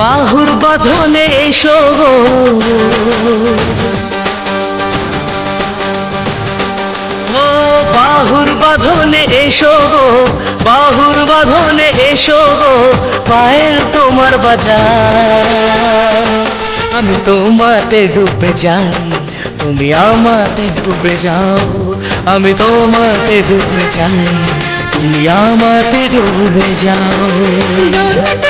বাহুর বাঁধনে এসো গো। ও বাহুর বাঁধনে এসো গো, বাহুর বাঁধনে এসো গো, পায়ের তোমার বাজার। আমি তোমাতে ডুবে যাই, তুমি আমাতে ডুবে যাও, আমি তোমাতে ডুবে যাই, তুমি আমাতে ডুবে যাও।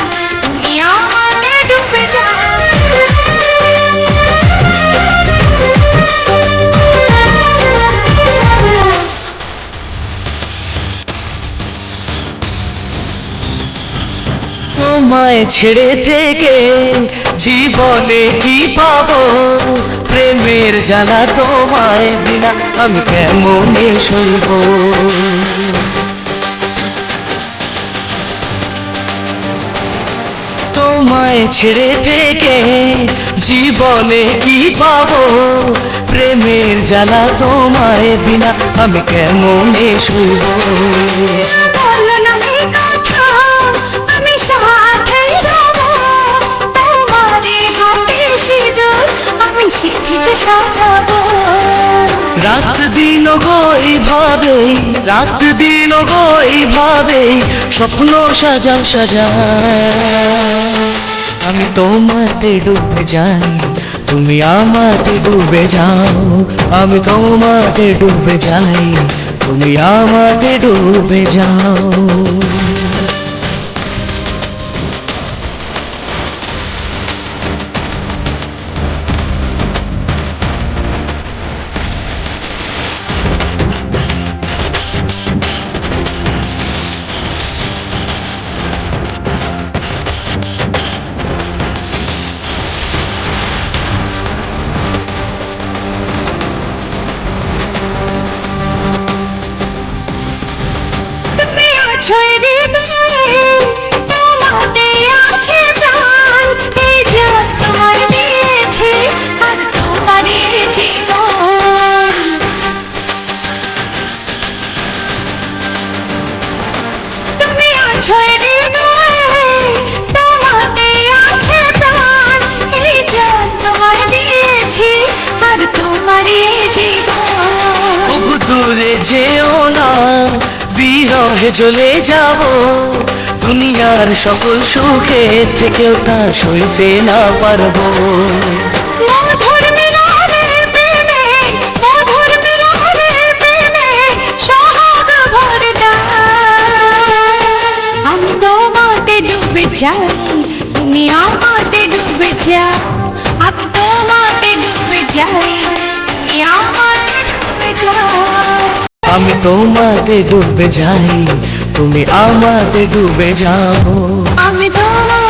তোমায় ছেড়ে থেকে জীবনে কি পাবো? প্রেমের জ্বালা তোমায় বিনা আমি কেমনে সইব? তোমায় ছেড়ে থেকে জীবনে কি পাবো? প্রেমের জ্বালা তোমায় বিনা আমি কেমনে সইব? রাত দিন গো এইভাবে, রাত দিন গো এইভাবে স্বপ্ন সাজাও সাজা আমি তোমাতে ডুবে যাই, তুমি আমাতে ডুবে যাও। আমি তোমাতে ডুবে যাই, তুমি আমাতে ডুবে যাও। দূরে যেও না বিরহে চলে যাব। দুনিয়ার সকল সুখে থেকেও তা সইতে না পারব। মধুর ডুবে যাই তুমি আমাতে ডুবে যাও আমি তোমাতে ডুবে যাই তুমি আমাতে ডুবে যাও আমি তোমাতে ডুবে যাই তুমি আমাতে ডুবে যাও